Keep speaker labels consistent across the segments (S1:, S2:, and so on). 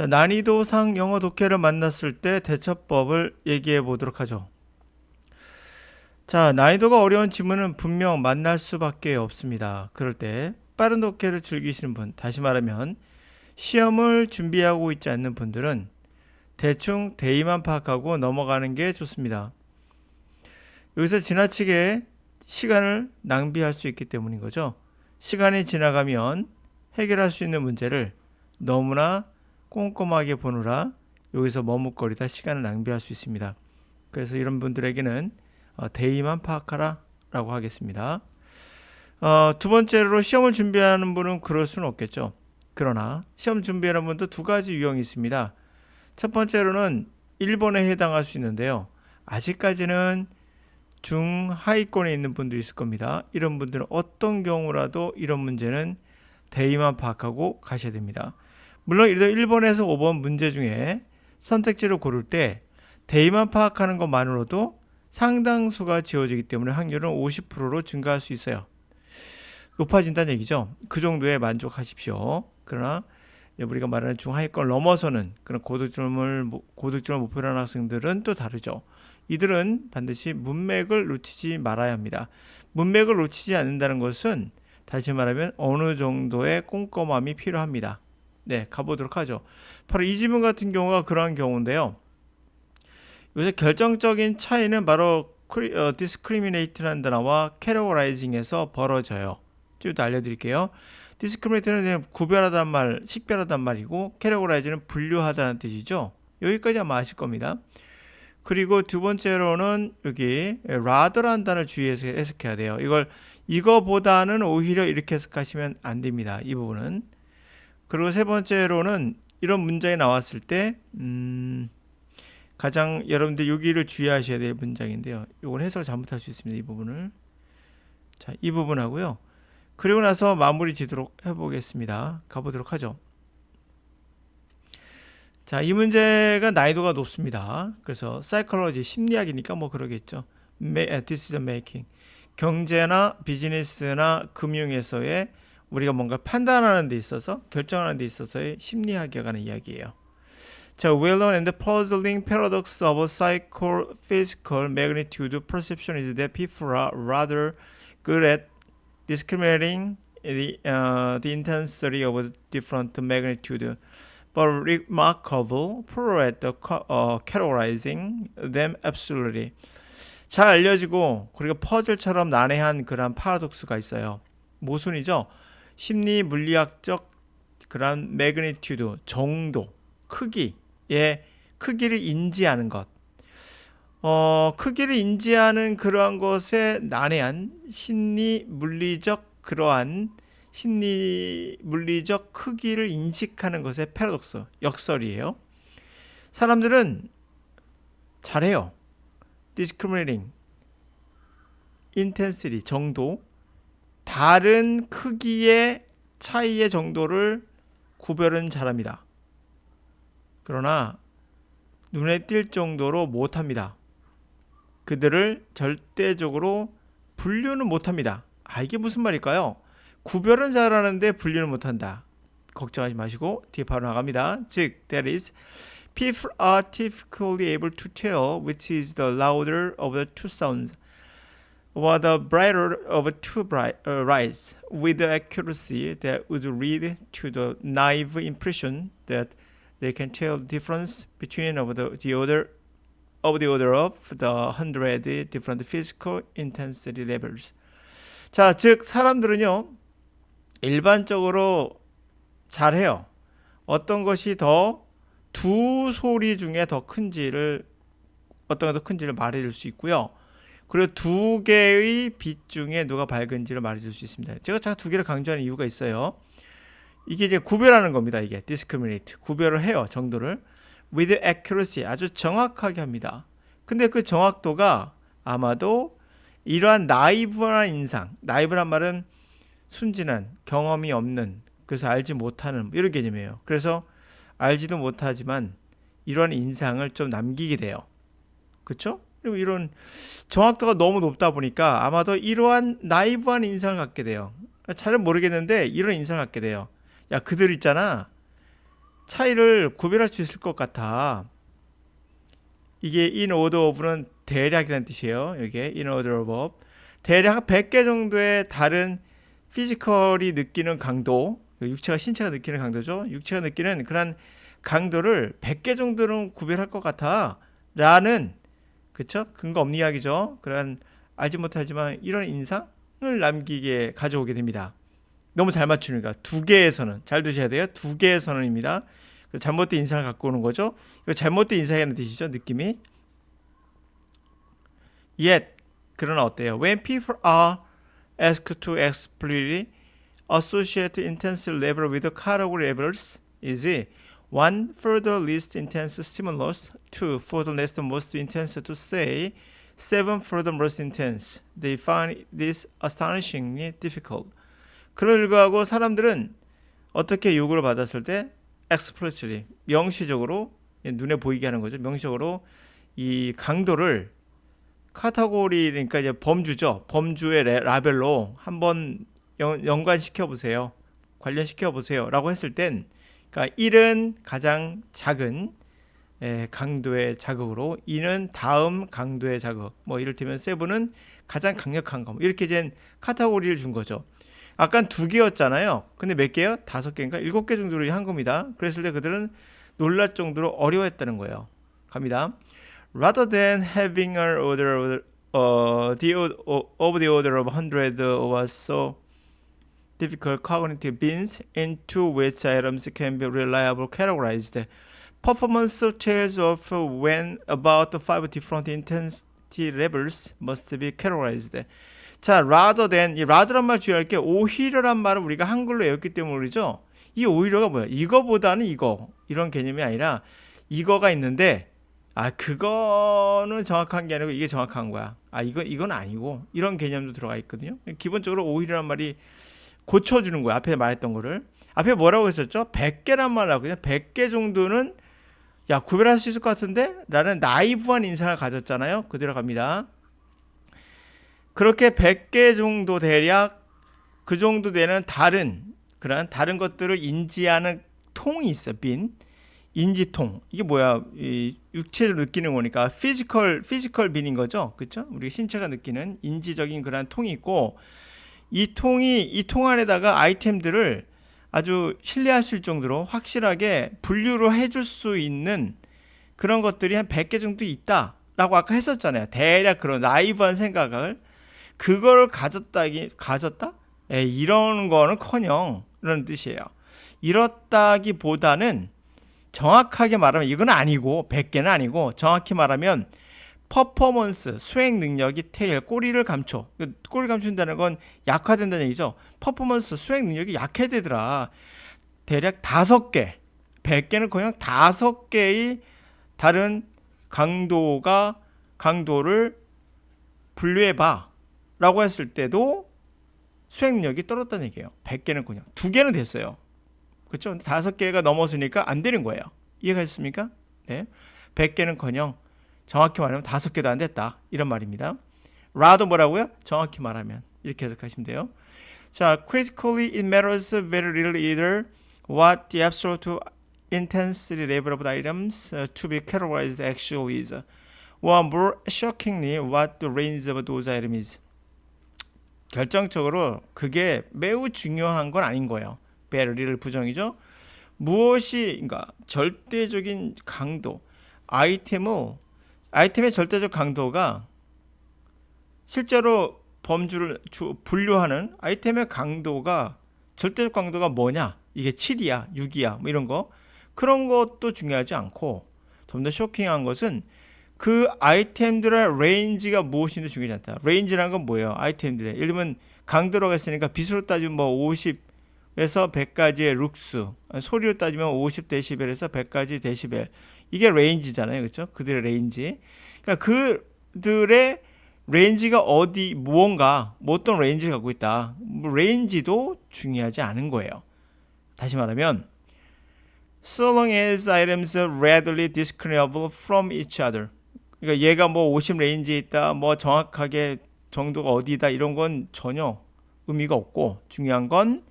S1: 자, 난이도상 영어 독해를 만났을 때 대처법을 얘기해 보도록 하죠. 자, 난이도가 어려운 지문은 분명 만날 수밖에 없습니다. 그럴 때 빠른 독해를 즐기시는 분, 다시 말하면 시험을 준비하고 있지 않는 분들은 대충 대의만 파악하고 넘어가는 게 좋습니다. 여기서 지나치게 시간을 낭비할 수 있기 때문인 거죠. 시간이 지나가면 해결할 수 있는 문제를 너무나 꼼꼼하게 보느라 여기서 머뭇거리다 시간을 낭비할 수 있습니다. 그래서 이런 분들에게는 어, 대의만 파악하라 라고 하겠습니다. 어, 두 번째로 시험을 준비하는 분은 그럴 수는 없겠죠. 그러나 시험 준비하는 분도 두 가지 유형이 있습니다. 첫 번째로는 1번에 해당할 수 있는데요. 아직까지는 중하위권에 있는 분도 있을 겁니다. 이런 분들은 어떤 경우라도 이런 문제는 대의만 파악하고 가셔야 됩니다. 물론 이런 1번에서 5번 문제 중에 선택지를 고를 때 대의만 파악하는 것만으로도 상당수가 지워지기 때문에 확률은 50%로 증가할 수 있어요. 높아진다는 얘기죠. 그 정도에 만족하십시오. 그러나 우리가 말하는 중하위권 넘어서는 그런 고득점을 고득점을 목표로 하는 학생들은 또 다르죠. 이들은 반드시 문맥을 놓치지 말아야 합니다. 문맥을 놓치지 않는다는 것은 다시 말하면 어느 정도의 꼼꼼함이 필요합니다. 네, 가보도록 하죠. 바로 이 지문 같은 경우가 그러한 경우인데요. 요새 결정적인 차이는 바로 어, discriminate라는 단어와 categorizing에서 벌어져요. 좀 더 알려드릴게요. discriminate는 구별하다는 말, 식별하다는 말이고 categorizing은 분류하다는 뜻이죠. 여기까지 아마 아실 겁니다. 그리고 두 번째로는 여기 rather라는 단어를 주의해서 해석해야 돼요. 이걸 이거보다는 오히려 이렇게 해석하시면 안 됩니다. 이 부분은. 그리고 세 번째로는 이런 문장이 나왔을 때 음, 가장 여러분들 여기를 주의하셔야 될 문장인데요. 이걸 해석을 잘못할 수 있습니다. 이 부분을. 자, 이 부분하고요. 그리고 나서 마무리 지도록 해보겠습니다. 가보도록 하죠. 자, 이 문제가 난이도가 높습니다. 그래서 사이클로지 심리학이니까 뭐 그러겠죠. decision making. 경제나 비즈니스나 금융에서의 우리가 뭔가 판단하는 데 있어서 결정하는 데 있어서의 심리학에 관한 이야기예요. 자, well-known and puzzling paradox of psychophysical magnitude perception is that people are rather good at discriminating the, uh, the intensity of different magnitude, but remarkable poor at the, uh, categorizing them absolutely. 잘 알려지고 그리고 퍼즐처럼 난해한 그런 파라독스가 있어요. 모순이죠. 심리 물리학적 그런 매그니튜드 정도 크기의 크기를 인지하는 것. 어, 크기를 인지하는 그러한 것에 난해한 심리 물리적 그러한 심리 물리적 크기를 인식하는 것의 패러독스 역설이에요. 사람들은 잘해요. discriminating, intensity 정도 다른 크기의 차이의 정도를 구별은 잘합니다. 그러나 눈에 띌 정도로 못합니다. 그들을 절대적으로 분류는 못합니다. 아 이게 무슨 말일까요? 구별은 잘하는데 분류는 못한다. 걱정하지 마시고 뒤에 바로 나갑니다. 즉, that is, people are typically able to tell which is the louder of the two sounds. Or the brighter of two bright, uh, lights with accuracy that would lead to the naive impression that they can tell the difference between of the, the order of the order of the hundred different physical intensity levels. 자, 즉 사람들은요 일반적으로 잘해요. 어떤 것이 더 두 소리 중에 더 큰지를 어떤 게 더 큰지를 말해줄 수 있고요. 그리고 두 개의 빛 중에 누가 밝은지를 말해줄 수 있습니다. 제가 자두 개를 강조하는 이유가 있어요. 이게 이제 구별하는 겁니다. 이게 discriminate 구별을 해요 정도를 with accuracy 아주 정확하게 합니다. 근데 그 정확도가 아마도 이러한 나이브한 인상, 나이브란 말은 순진한 경험이 없는 그래서 알지 못하는 이런 개념이에요. 그래서 알지도 못하지만 이런 인상을 좀 남기게 돼요. 그렇죠? 그리고 이런 정확도가 너무 높다 보니까 아마도 이러한 나이브한 인상을 갖게 돼요. 잘 모르겠는데 이런 인상을 갖게 돼요. 야 그들 있잖아. 차이를 구별할 수 있을 것 같아. 이게 in order of는 대략이라는 뜻이에요. 이게 in order of 대략 100개 정도의 다른 피지컬이 느끼는 강도, 그 육체가 신체가 느끼는 강도죠. 육체가 느끼는 그런 강도를 100개 정도는 구별할 것 같아. 라는 그쵸? 근거 없는 이야기죠. 그런 알지 못하지만 이런 인상을 남기게 가져오게 됩니다. 너무 잘 맞추니까 두 개에서는 잘 두셔야 돼요. 두 개에서는입니다. 잘못된 인상을 갖고 오는 거죠. 이거 잘못된 인상이라는 뜻이죠. 느낌이. Yet 그러나 어때요? When people are asked to explicitly associate intense level with category levels, is it one for the least intense stimulus, two for the least most intense to say, seven for the most intense. They find this astonishingly difficult. 그런 결과하고 사람들은 어떻게 요구를 받았을 때 explicitly 명시적으로 눈에 보이게 하는 거죠. 명시적으로 이 강도를 카테고리 그러니까 이제 범주죠. 범주의 레, 라벨로 한번 연관시켜 보세요. 관련시켜 보세요라고 했을 땐 그러니까 1은 가장 작은 에, 강도의 자극으로 2는 다음 강도의 자극. 뭐 이를테면 세븐은 가장 강력한 거. 뭐 이렇게 된 카테고리를 준 거죠. 아까 두 개였잖아요. 근데 몇 개요? 다섯 개인가 일곱 개 정도로 한 겁니다. 그랬을 때 그들은 놀랄 정도로 어려워했다는 거예요. 갑니다. Rather than having an order uh, the of the order of hundred was so difficult cognitive bins into which items can be reliably categorized. Performance scales of when about five different intensity levels must be categorized. 자, rather than 이 rather란 말 주의할 게 오히려란 말을 우리가 한글로 외웠기 때문이죠. 이 오히려가 뭐야? 이거보다는 이거 이런 개념이 아니라 이거가 있는데 아 그거는 정확한 게 아니고 이게 정확한 거야. 아 이거 이건 아니고 이런 개념도 들어가 있거든요. 기본적으로 오히려란 말이 고쳐주는 거야. 앞에 말했던 거를 앞에 뭐라고 했었죠? 100개란 말을 하거든요. 100개 정도는 야 구별할 수 있을 것 같은데? 라는 나이브한 인상을 가졌잖아요. 그대로 갑니다. 그렇게 100개 정도 대략 그 정도 되는 다른 그런 다른 것들을 인지하는 통이 있어 빈 인지통 이게 뭐야 이 육체로 느끼는 거니까 피지컬 피지컬 빈인 거죠 그렇죠 우리 신체가 느끼는 인지적인 그런 통이 있고 이 통이 이 통 안에다가 아이템들을 아주 신뢰하실 정도로 확실하게 분류를 해줄 수 있는 그런 것들이 한 100개 정도 있다 라고 아까 했었잖아요 대략 그런 나이브한 생각을 그걸 가졌다기 가졌다? 에, 이런 거는 커녕 이런 뜻이에요. 이렇다기 보다는 정확하게 말하면 이건 아니고 100개는 아니고 정확히 말하면 퍼포먼스 수행 능력이 테일 꼬리를 감춰 그 꼬리 감춘다는 건 약화된다는 얘기죠 퍼포먼스 수행 능력이 약해되더라 대략 다섯 개 100개는 그냥 다섯 개의 다른 강도가 강도를 분류해 봐 라고 했을 때도 수행력이 떨어졌다는 얘기예요. 100개는 그냥 두 개는 됐어요. 근데 다섯 개가 넘었으니까 안 되는 거예요. 이해가 됐습니까? 네. 100개는커녕 정확히 말하면 다섯 개도 안 됐다. 이런 말입니다. 라도 뭐라고요? 정확히 말하면 이렇게 해석하시면 돼요. 자, critically it matters very little either what the absolute intensity level of the items uh, to be categorized actually is, or more shockingly what the range of those items is. 결정적으로 그게 매우 중요한 건 아닌 거예요. 베리를 부정이죠. 무엇이 그러니까 절대적인 강도 아이템을 아이템의 절대적 강도가 실제로 범주를 주, 분류하는 아이템의 강도가 절대적 강도가 뭐냐 이게 7이야 6이야 뭐 이런 거 그런 것도 중요하지 않고 좀 더 쇼킹한 것은 그 아이템들의 레인지가 무엇인지 중요하지 않다. 레인지라는 건 뭐예요? 아이템들의. 예를 들면 강도라고 했으니까 빛으로 따지면 뭐 50 에서 100까지의 룩스, 소리로 따지면 50데시벨에서 100까지 데시벨. 이게 레인지잖아요. 그렇죠? 그들의 레인지. 그러니까 그들의 레인지가 어디 무언가 뭐 어떤 레인지를 갖고 있다. 뭐 레인지도 중요하지 않은 거예요. 다시 말하면 so long as items are readily discernible from each other. 그러니까 얘가 뭐 50 레인지에 있다, 뭐 정확하게 정도가 어디다 이런 건 전혀 의미가 없고 중요한 건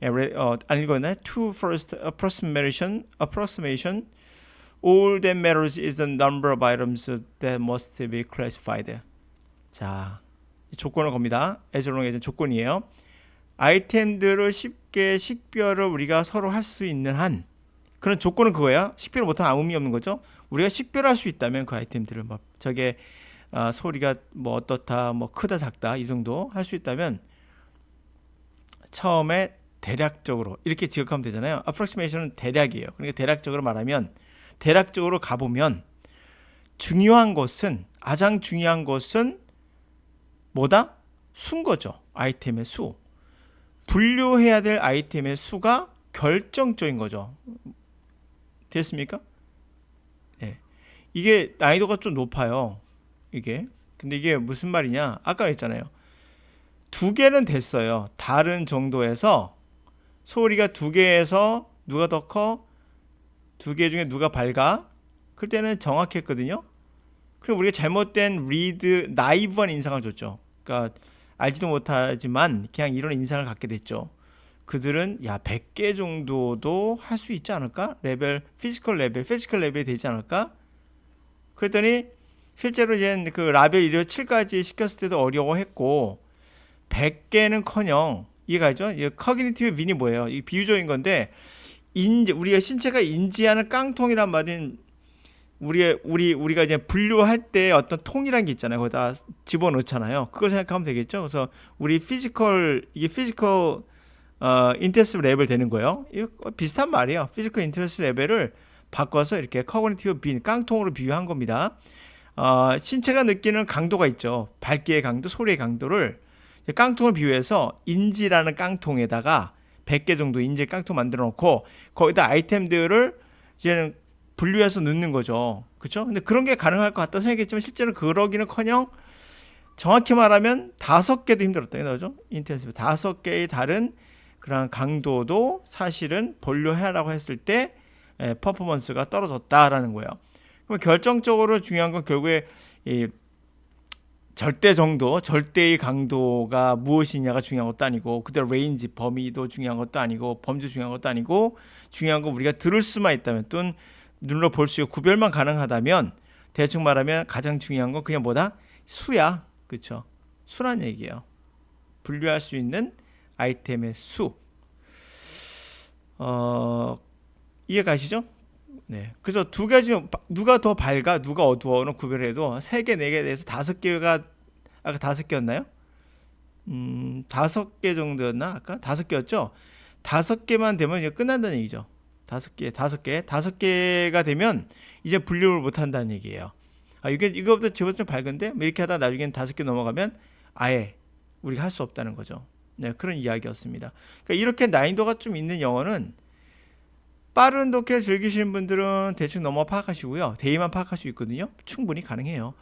S1: 어, 안 읽었나요? To first approximation, approximation, all that matters is the number of items that must be classified. 자, 이 조건을 겁니다. 에즈롱의 조건이에요. 아이템들을 쉽게 식별을 우리가 서로 할 수 있는 한 그런 조건은 그거야. 식별을 못하면 아무 의미 없는 거죠. 우리가 식별할 수 있다면 그 아이템들을 뭐 저게 아, 소리가 뭐 어떻다, 뭐 크다, 작다 이 정도 할 수 있다면 처음에 대략적으로 이렇게 지각하면 되잖아요. approximation은 대략이에요. 그러니까 대략적으로 말하면 대략적으로 가보면 중요한 것은 가장 중요한 것은 뭐다? 수인 거죠. 아이템의 수. 분류해야 될 아이템의 수가 결정적인 거죠. 됐습니까? 네. 이게 난이도가 좀 높아요. 이게. 근데 이게 무슨 말이냐? 아까 했잖아요. 두 개는 됐어요. 다른 정도에서 소리가 두 개에서 누가 더 커? 두 개 중에 누가 밝아? 그때는 정확했거든요. 그럼 우리가 잘못된 리드 나이브한 인상을 줬죠. 그러니까 알지도 못하지만 그냥 이런 인상을 갖게 됐죠. 그들은 야 100개 정도도 할 수 있지 않을까? 레벨 피지컬 레벨 피지컬 레벨이 되지 않을까? 그랬더니 실제로 이제 그 라벨 1로 7까지 시켰을 때도 어려워했고 100개는커녕 이해가죠? 이 커그니티브 빈이 뭐예요? 이 비유적인 건데 인지 우리가 신체가 인지하는 깡통이란 말은 우리의 우리 우리가 이제 분류할 때 어떤 통이란 게 있잖아요. 거기다 집어넣잖아요. 그걸 생각하면 되겠죠. 그래서 우리 피지컬 이게 피지컬 어 인터스 레벨 되는 거예요. 이거 비슷한 말이에요. 피지컬 인터스 레벨을 바꿔서 이렇게 커그니티브 빈 깡통으로 비유한 겁니다. 어, 신체가 느끼는 강도가 있죠. 밝기의 강도, 소리의 강도를 깡통을 비유해서 인지라는 깡통에다가 100개 정도 인지 깡통 만들어 놓고 거기다 아이템들을 이제는 분류해서 넣는 거죠. 그렇죠? 근데 그런 게 가능할 것 같다 생각했지만 실제로 그러기는커녕 정확히 말하면 다섯 개도 힘들었다 이거죠. 인텐시브 다섯 개의 다른 그런 강도도 사실은 분류해라고 했을 때 에, 퍼포먼스가 떨어졌다라는 거예요. 그럼 결정적으로 중요한 건 결국에 이 절대 정도, 절대의 강도가 무엇이냐가 중요한 것도 아니고 그대로 레인지 범위도 중요한 것도 아니고 범주 중요한 것도 아니고 중요한 건 우리가 들을 수만 있다면 또는 눈으로 볼 수 있고 구별만 가능하다면 대충 말하면 가장 중요한 건 그냥 뭐다? 수야. 그렇죠? 수란 얘기예요. 분류할 수 있는 아이템의 수. 어, 이해 가시죠? 네. 그래서 두 가지 누가 더 밝아, 누가 어두워는 구별해도 세 개, 네 개에 대해서 다섯 개가 아까 다섯 개였나요? 음, 다섯 개 정도였나? 아까 다섯 개였죠? 다섯 개만 되면 이제 끝난다는 얘기죠. 다섯 개, 다섯 개, 다섯 개가 되면 이제 분류를 못 한다는 얘기예요. 아, 이게 이거보다 제보다 좀 밝은데 뭐 이렇게 하다 나중에는 다섯 개 넘어가면 아예 우리가 할 수 없다는 거죠. 네, 그런 이야기였습니다. 그러니까 이렇게 난이도가 좀 있는 영어는 빠른 독해를 즐기시는 분들은 대충 넘어 파악하시고요. 대의만 파악할 수 있거든요. 충분히 가능해요.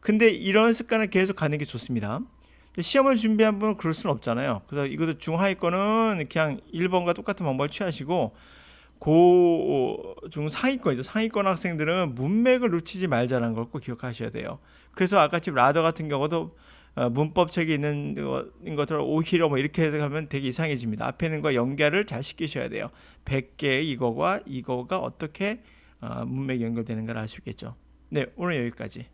S1: 근데 이런 습관을 계속 가는 게 좋습니다. 시험을 준비한 분은 그럴 수는 없잖아요. 그래서 이것도 중하위권은 그냥 1번과 똑같은 방법을 취하시고 고중 상위권이죠. 상위권 학생들은 문맥을 놓치지 말자는 걸 꼭 기억하셔야 돼요. 그래서 아까 집 라더 같은 경우도 어, 문법책이 있는 것들 오히려 뭐 이렇게 하면 되게 이상해집니다. 앞에 있는 거 연결을 잘 시키셔야 돼요. 100개 이거와 이거가 어떻게 어, 문맥이 연결되는 걸알수 있겠죠. 네, 오늘 여기까지.